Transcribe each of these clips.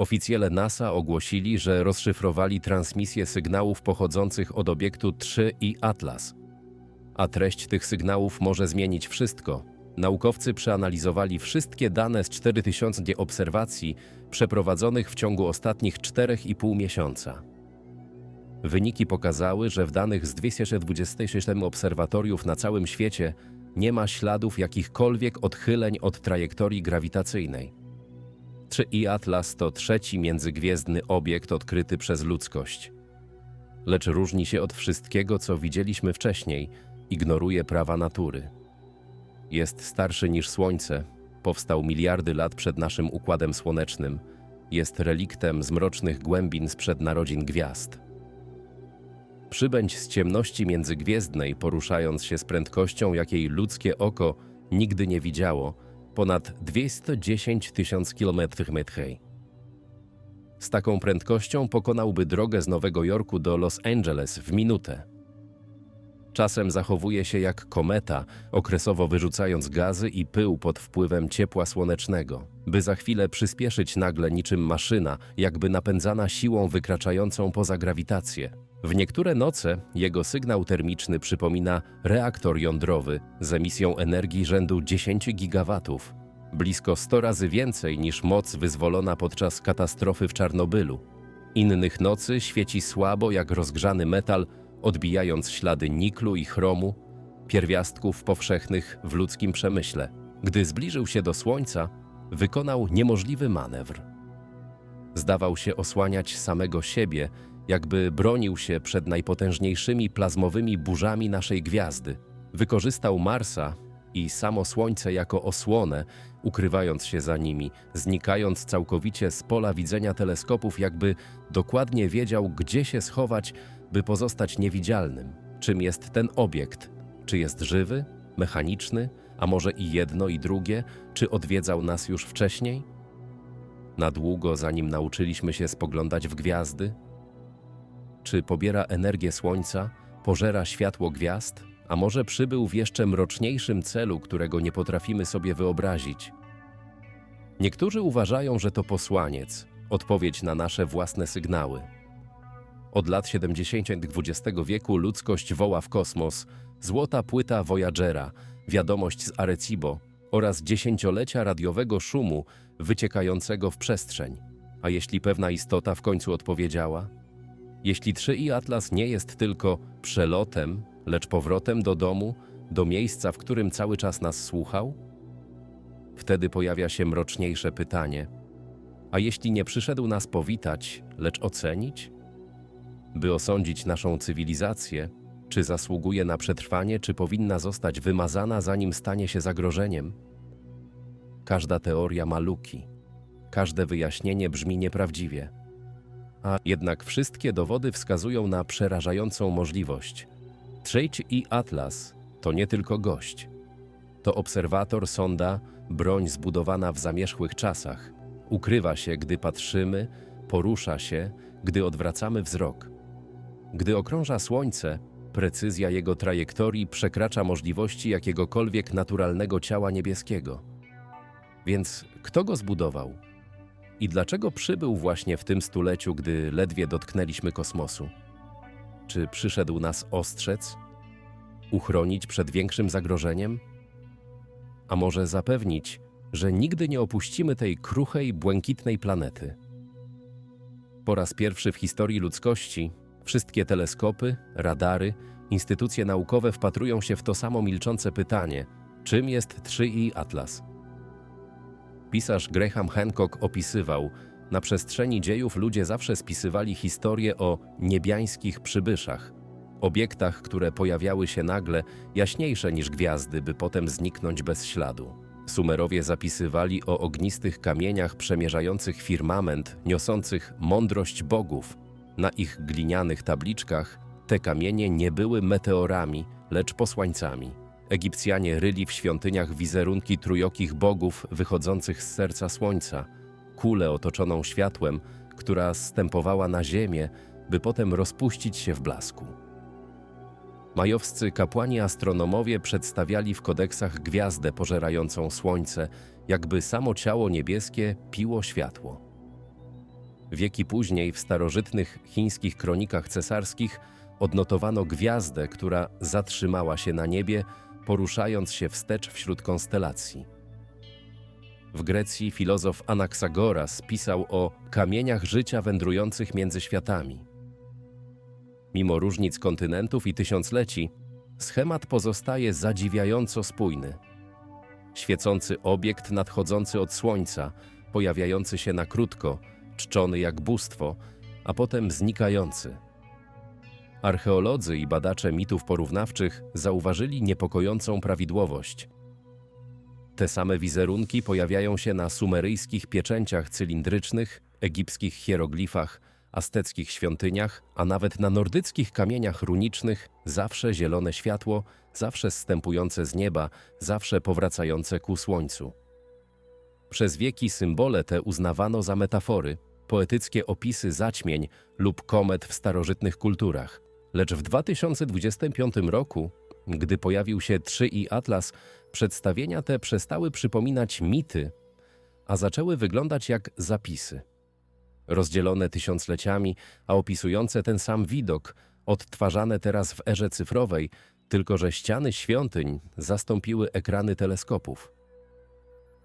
Oficjele NASA ogłosili, że rozszyfrowali transmisję sygnałów pochodzących od obiektu 3 i Atlas. A treść tych sygnałów może zmienić wszystko. Naukowcy przeanalizowali wszystkie dane z 4000 obserwacji przeprowadzonych w ciągu ostatnich 4,5 miesiąca. Wyniki pokazały, że w danych z 226 obserwatoriów na całym świecie nie ma śladów jakichkolwiek odchyleń od trajektorii grawitacyjnej. 3i Atlas to trzeci międzygwiezdny obiekt odkryty przez ludzkość. Lecz różni się od wszystkiego, co widzieliśmy wcześniej, ignoruje prawa natury. Jest starszy niż Słońce, powstał miliardy lat przed naszym układem słonecznym, jest reliktem z mrocznych głębin sprzed narodzin gwiazd. Przybędź z ciemności międzygwiezdnej, poruszając się z prędkością, jakiej ludzkie oko nigdy nie widziało, ponad 210 tysięcy km methej. Z taką prędkością pokonałby drogę z Nowego Jorku do Los Angeles w minutę. Czasem zachowuje się jak kometa, okresowo wyrzucając gazy i pył pod wpływem ciepła słonecznego, by za chwilę przyspieszyć nagle niczym maszyna, jakby napędzana siłą wykraczającą poza grawitację. W niektóre noce jego sygnał termiczny przypomina reaktor jądrowy z emisją energii rzędu 10 gigawatów, blisko 100 razy więcej niż moc wyzwolona podczas katastrofy w Czarnobylu. Innych nocy świeci słabo jak rozgrzany metal, odbijając ślady niklu i chromu, pierwiastków powszechnych w ludzkim przemyśle. Gdy zbliżył się do Słońca, wykonał niemożliwy manewr. Zdawał się osłaniać samego siebie, jakby bronił się przed najpotężniejszymi plazmowymi burzami naszej gwiazdy. Wykorzystał Marsa i samo Słońce jako osłonę, ukrywając się za nimi, znikając całkowicie z pola widzenia teleskopów, jakby dokładnie wiedział, gdzie się schować, by pozostać niewidzialnym. Czym jest ten obiekt? Czy jest żywy, mechaniczny, a może i jedno i drugie? Czy odwiedzał nas już wcześniej? Na długo, zanim nauczyliśmy się spoglądać w gwiazdy? Czy pobiera energię Słońca, pożera światło gwiazd, a może przybył w jeszcze mroczniejszym celu, którego nie potrafimy sobie wyobrazić? Niektórzy uważają, że to posłaniec, odpowiedź na nasze własne sygnały. Od lat 70. XX wieku ludzkość woła w kosmos złota płyta Voyagera, wiadomość z Arecibo oraz dziesięciolecia radiowego szumu wyciekającego w przestrzeń. A jeśli pewna istota w końcu odpowiedziała? Jeśli 3i Atlas nie jest tylko przelotem, lecz powrotem do domu, do miejsca, w którym cały czas nas słuchał? Wtedy pojawia się mroczniejsze pytanie: a jeśli nie przyszedł nas powitać, lecz ocenić? By osądzić naszą cywilizację, czy zasługuje na przetrwanie, czy powinna zostać wymazana, zanim stanie się zagrożeniem? Każda teoria ma luki, każde wyjaśnienie brzmi nieprawdziwie. A jednak wszystkie dowody wskazują na przerażającą możliwość. Trzejcz i Atlas to nie tylko gość. To obserwator, sonda, broń zbudowana w zamierzchłych czasach. Ukrywa się, gdy patrzymy, porusza się, gdy odwracamy wzrok. Gdy okrąża Słońce, precyzja jego trajektorii przekracza możliwości jakiegokolwiek naturalnego ciała niebieskiego. Więc kto go zbudował? I dlaczego przybył właśnie w tym stuleciu, gdy ledwie dotknęliśmy kosmosu? Czy przyszedł nas ostrzec? Uchronić przed większym zagrożeniem? A może zapewnić, że nigdy nie opuścimy tej kruchej, błękitnej planety? Po raz pierwszy w historii ludzkości wszystkie teleskopy, radary, instytucje naukowe wpatrują się w to samo milczące pytanie: czym jest 3i Atlas? Pisarz Graham Hancock opisywał, na przestrzeni dziejów ludzie zawsze spisywali historię o niebiańskich przybyszach, obiektach, które pojawiały się nagle, jaśniejsze niż gwiazdy, by potem zniknąć bez śladu. Sumerowie zapisywali o ognistych kamieniach przemierzających firmament, niosących mądrość bogów. Na ich glinianych tabliczkach te kamienie nie były meteorami, lecz posłańcami. Egipcjanie ryli w świątyniach wizerunki trójokich bogów wychodzących z serca słońca, kulę otoczoną światłem, która stępowała na ziemię, by potem rozpuścić się w blasku. Majowscy kapłani astronomowie przedstawiali w kodeksach gwiazdę pożerającą słońce, jakby samo ciało niebieskie piło światło. Wieki później w starożytnych chińskich kronikach cesarskich odnotowano gwiazdę, która zatrzymała się na niebie, poruszając się wstecz wśród konstelacji. W Grecji filozof Anaksagoras pisał o kamieniach życia wędrujących między światami. Mimo różnic kontynentów i tysiącleci, schemat pozostaje zadziwiająco spójny. Świecący obiekt nadchodzący od słońca, pojawiający się na krótko, czczony jak bóstwo, a potem znikający. Archeolodzy i badacze mitów porównawczych zauważyli niepokojącą prawidłowość. Te same wizerunki pojawiają się na sumeryjskich pieczęciach cylindrycznych, egipskich hieroglifach, azteckich świątyniach, a nawet na nordyckich kamieniach runicznych zawsze zielone światło, zawsze zstępujące z nieba, zawsze powracające ku słońcu. Przez wieki symbole te uznawano za metafory, poetyckie opisy zaćmień lub komet w starożytnych kulturach. Lecz w 2025 roku, gdy pojawił się 3i Atlas, przedstawienia te przestały przypominać mity, a zaczęły wyglądać jak zapisy. Rozdzielone tysiącleciami, a opisujące ten sam widok, odtwarzane teraz w erze cyfrowej, tylko że ściany świątyń zastąpiły ekrany teleskopów.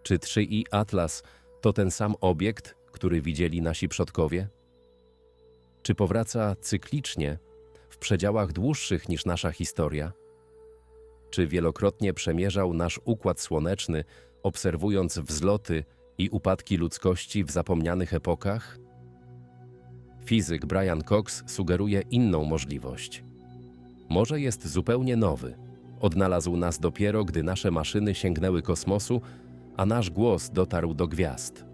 Czy 3i Atlas to ten sam obiekt, który widzieli nasi przodkowie? Czy powraca cyklicznie, w przedziałach dłuższych niż nasza historia? Czy wielokrotnie przemierzał nasz układ słoneczny, obserwując wzloty i upadki ludzkości w zapomnianych epokach? Fizyk Brian Cox sugeruje inną możliwość. Może jest zupełnie nowy. Odnalazł nas dopiero, gdy nasze maszyny sięgnęły kosmosu, a nasz głos dotarł do gwiazd.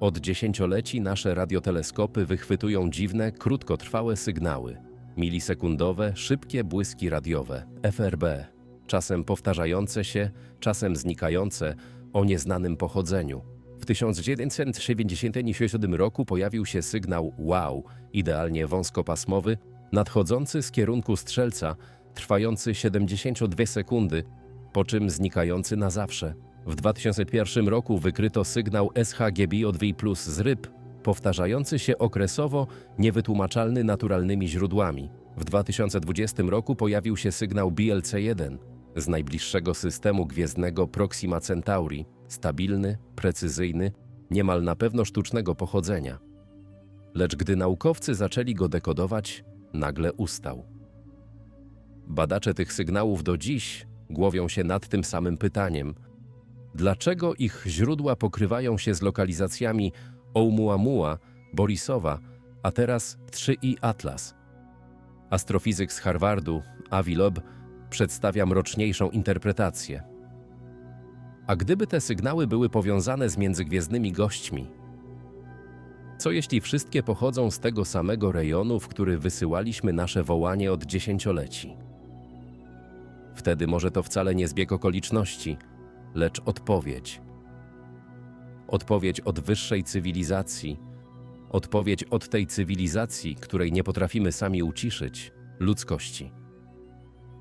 Od dziesięcioleci nasze radioteleskopy wychwytują dziwne, krótkotrwałe sygnały. Milisekundowe, szybkie błyski radiowe, FRB, czasem powtarzające się, czasem znikające, o nieznanym pochodzeniu. W 1997 roku pojawił się sygnał WOW, idealnie wąskopasmowy, nadchodzący z kierunku strzelca, trwający 72 sekundy, po czym znikający na zawsze. W 2001 roku wykryto sygnał SHGBO2 z ryb, powtarzający się okresowo, niewytłumaczalny naturalnymi źródłami. W 2020 roku pojawił się sygnał BLC-1 z najbliższego systemu gwiezdnego Proxima Centauri, stabilny, precyzyjny, niemal na pewno sztucznego pochodzenia. Lecz gdy naukowcy zaczęli go dekodować, nagle ustał. Badacze tych sygnałów do dziś głowią się nad tym samym pytaniem – dlaczego ich źródła pokrywają się z lokalizacjami Oumuamua, Borisowa, a teraz 3i Atlas. Astrofizyk z Harvardu, Avi Loeb, przedstawia mroczniejszą interpretację. A gdyby te sygnały były powiązane z międzygwiezdnymi gośćmi? Co jeśli wszystkie pochodzą z tego samego rejonu, w który wysyłaliśmy nasze wołanie od dziesięcioleci? Wtedy może to wcale nie zbieg okoliczności, lecz odpowiedź – odpowiedź od wyższej cywilizacji, odpowiedź od tej cywilizacji, której nie potrafimy sami uciszyć, ludzkości.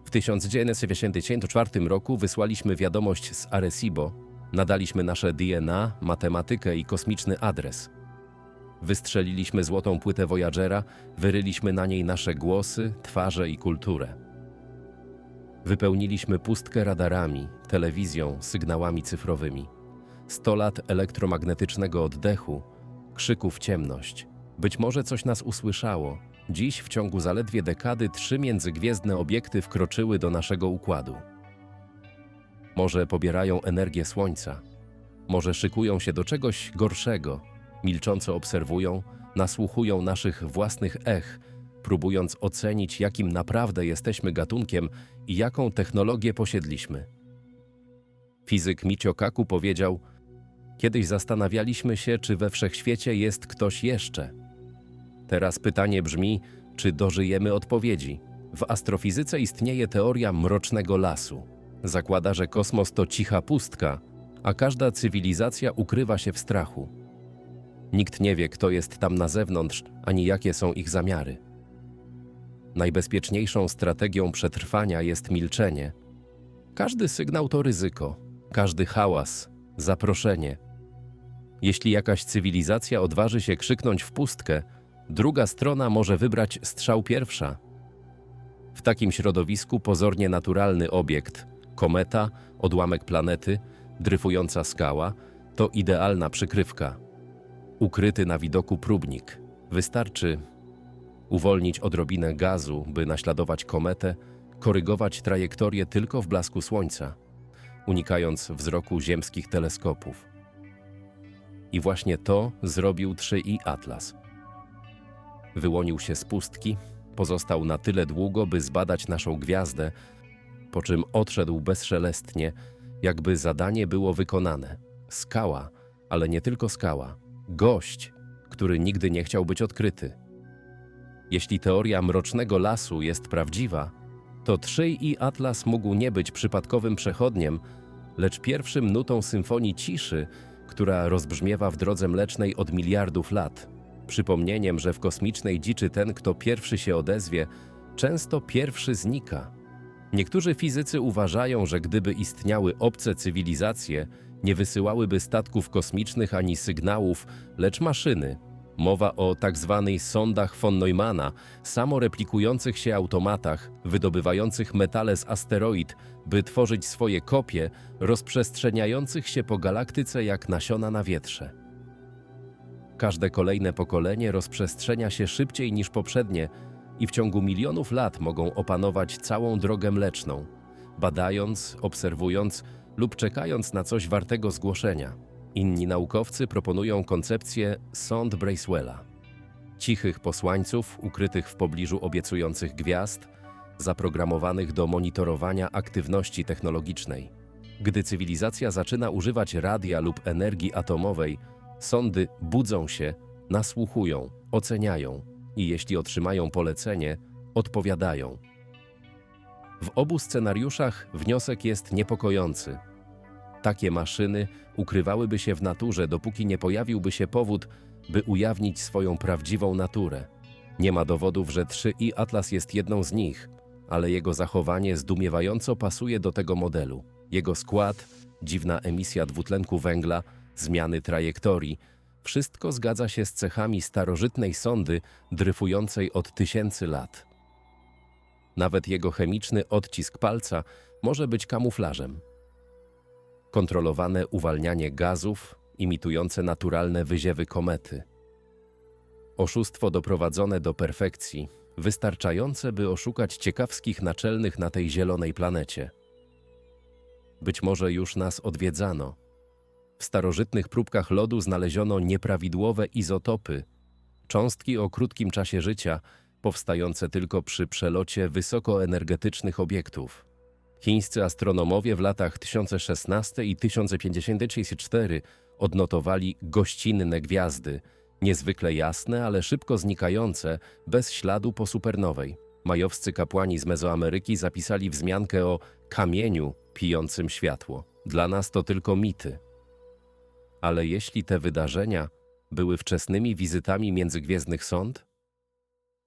W 1994 roku wysłaliśmy wiadomość z Arecibo, nadaliśmy nasze DNA, matematykę i kosmiczny adres. Wystrzeliliśmy złotą płytę Voyagera, wyryliśmy na niej nasze głosy, twarze i kulturę. Wypełniliśmy pustkę radarami, telewizją, sygnałami cyfrowymi. 100 lat elektromagnetycznego oddechu, krzyków ciemność. Być może coś nas usłyszało. Dziś, w ciągu zaledwie dekady, trzy międzygwiezdne obiekty wkroczyły do naszego układu. Może pobierają energię Słońca, może szykują się do czegoś gorszego, milcząco obserwują, nasłuchują naszych własnych ech, próbując ocenić, jakim naprawdę jesteśmy gatunkiem i jaką technologię posiedliśmy. Fizyk Michio Kaku powiedział – Kiedyś zastanawialiśmy się, czy we wszechświecie jest ktoś jeszcze. Teraz pytanie brzmi, czy dożyjemy odpowiedzi. W astrofizyce istnieje teoria mrocznego lasu. Zakłada, że kosmos to cicha pustka, a każda cywilizacja ukrywa się w strachu. Nikt nie wie, kto jest tam na zewnątrz, ani jakie są ich zamiary. Najbezpieczniejszą strategią przetrwania jest milczenie. Każdy sygnał to ryzyko, każdy hałas, zaproszenie – Jeśli jakaś cywilizacja odważy się krzyknąć w pustkę, druga strona może wybrać strzał pierwsza. W takim środowisku pozornie naturalny obiekt, kometa, odłamek planety, dryfująca skała, to idealna przykrywka. Ukryty na widoku próbnik. Wystarczy uwolnić odrobinę gazu, by naśladować kometę, korygować trajektorię tylko w blasku słońca, unikając wzroku ziemskich teleskopów. I właśnie to zrobił 3i Atlas. Wyłonił się z pustki, pozostał na tyle długo, by zbadać naszą gwiazdę, po czym odszedł bezszelestnie, jakby zadanie było wykonane. Skała, ale nie tylko skała, gość, który nigdy nie chciał być odkryty. Jeśli teoria mrocznego lasu jest prawdziwa, to 3i Atlas mógł nie być przypadkowym przechodniem, lecz pierwszym nutą symfonii ciszy, która rozbrzmiewa w drodze mlecznej od miliardów lat. Przypomnieniem, że w kosmicznej dziczy ten, kto pierwszy się odezwie, często pierwszy znika. Niektórzy fizycy uważają, że gdyby istniały obce cywilizacje, nie wysyłałyby statków kosmicznych ani sygnałów, lecz maszyny. Mowa o tak zwanych sondach von Neumana, samoreplikujących się automatach, wydobywających metale z asteroid, by tworzyć swoje kopie, rozprzestrzeniających się po galaktyce jak nasiona na wietrze. Każde kolejne pokolenie rozprzestrzenia się szybciej niż poprzednie i w ciągu milionów lat mogą opanować całą drogę mleczną, badając, obserwując lub czekając na coś wartego zgłoszenia. Inni naukowcy proponują koncepcję sond Bracewella. Cichych posłańców ukrytych w pobliżu obiecujących gwiazd, zaprogramowanych do monitorowania aktywności technologicznej. Gdy cywilizacja zaczyna używać radia lub energii atomowej, sondy budzą się, nasłuchują, oceniają i jeśli otrzymają polecenie, odpowiadają. W obu scenariuszach wniosek jest niepokojący. Takie maszyny ukrywałyby się w naturze, dopóki nie pojawiłby się powód, by ujawnić swoją prawdziwą naturę. Nie ma dowodów, że 3i Atlas jest jedną z nich, ale jego zachowanie zdumiewająco pasuje do tego modelu. Jego skład, dziwna emisja dwutlenku węgla, zmiany trajektorii, wszystko zgadza się z cechami starożytnej sondy dryfującej od tysięcy lat. Nawet jego chemiczny odcisk palca może być kamuflażem. Kontrolowane uwalnianie gazów imitujące naturalne wyziewy komety. Oszustwo doprowadzone do perfekcji, wystarczające, by oszukać ciekawskich naczelnych na tej zielonej planecie. Być może już nas odwiedzano. W starożytnych próbkach lodu znaleziono nieprawidłowe izotopy, cząstki o krótkim czasie życia, powstające tylko przy przelocie wysokoenergetycznych obiektów. Chińscy astronomowie w latach 1016 i 1054 odnotowali gościnne gwiazdy, niezwykle jasne, ale szybko znikające, bez śladu po supernowej. Majowscy kapłani z Mezoameryki zapisali wzmiankę o kamieniu pijącym światło. Dla nas to tylko mity. Ale jeśli te wydarzenia były wczesnymi wizytami międzygwiezdnych sąd?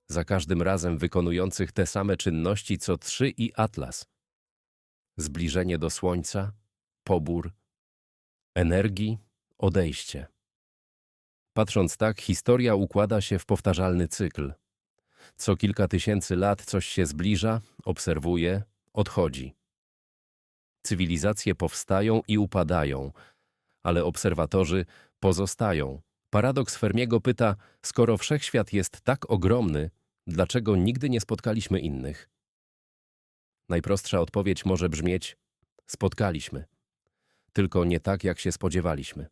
Za każdym razem wykonujących te same czynności co trzy i Atlas. Zbliżenie do Słońca, pobór, energii, odejście. Patrząc tak, historia układa się w powtarzalny cykl. Co kilka tysięcy lat coś się zbliża, obserwuje, odchodzi. Cywilizacje powstają i upadają, ale obserwatorzy pozostają. Paradoks Fermiego pyta, skoro wszechświat jest tak ogromny, dlaczego nigdy nie spotkaliśmy innych? Najprostsza odpowiedź może brzmieć: spotkaliśmy, tylko nie tak, jak się spodziewaliśmy.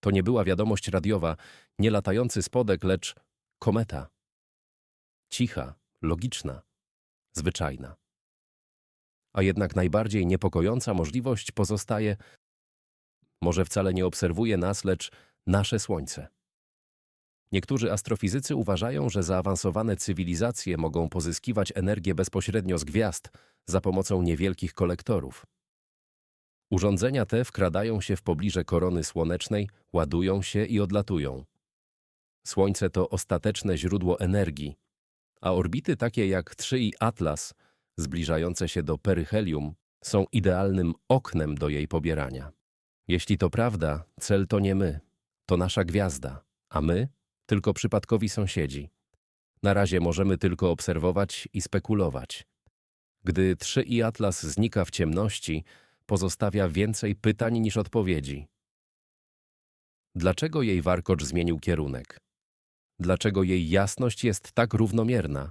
To nie była wiadomość radiowa, nie latający spodek, lecz kometa. Cicha, logiczna, zwyczajna. A jednak najbardziej niepokojąca możliwość pozostaje, może wcale nie obserwuje nas, lecz nasze Słońce. Niektórzy astrofizycy uważają, że zaawansowane cywilizacje mogą pozyskiwać energię bezpośrednio z gwiazd za pomocą niewielkich kolektorów. Urządzenia te wkradają się w pobliże korony słonecznej, ładują się i odlatują. Słońce to ostateczne źródło energii, a orbity takie jak 3 i Atlas, zbliżające się do peryhelium, są idealnym oknem do jej pobierania. Jeśli to prawda, cel to nie my, to nasza gwiazda, a my tylko przypadkowi sąsiedzi. Na razie możemy tylko obserwować i spekulować. Gdy 3 i Atlas znika w ciemności, pozostawia więcej pytań niż odpowiedzi. Dlaczego jej warkocz zmienił kierunek? Dlaczego jej jasność jest tak równomierna?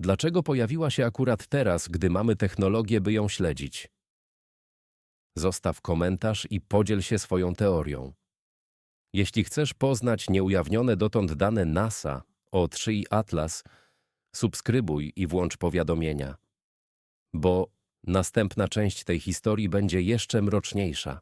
Dlaczego pojawiła się akurat teraz, gdy mamy technologię, by ją śledzić? Zostaw komentarz i podziel się swoją teorią. Jeśli chcesz poznać nieujawnione dotąd dane NASA o 3 i Atlas, subskrybuj i włącz powiadomienia, bo następna część tej historii będzie jeszcze mroczniejsza.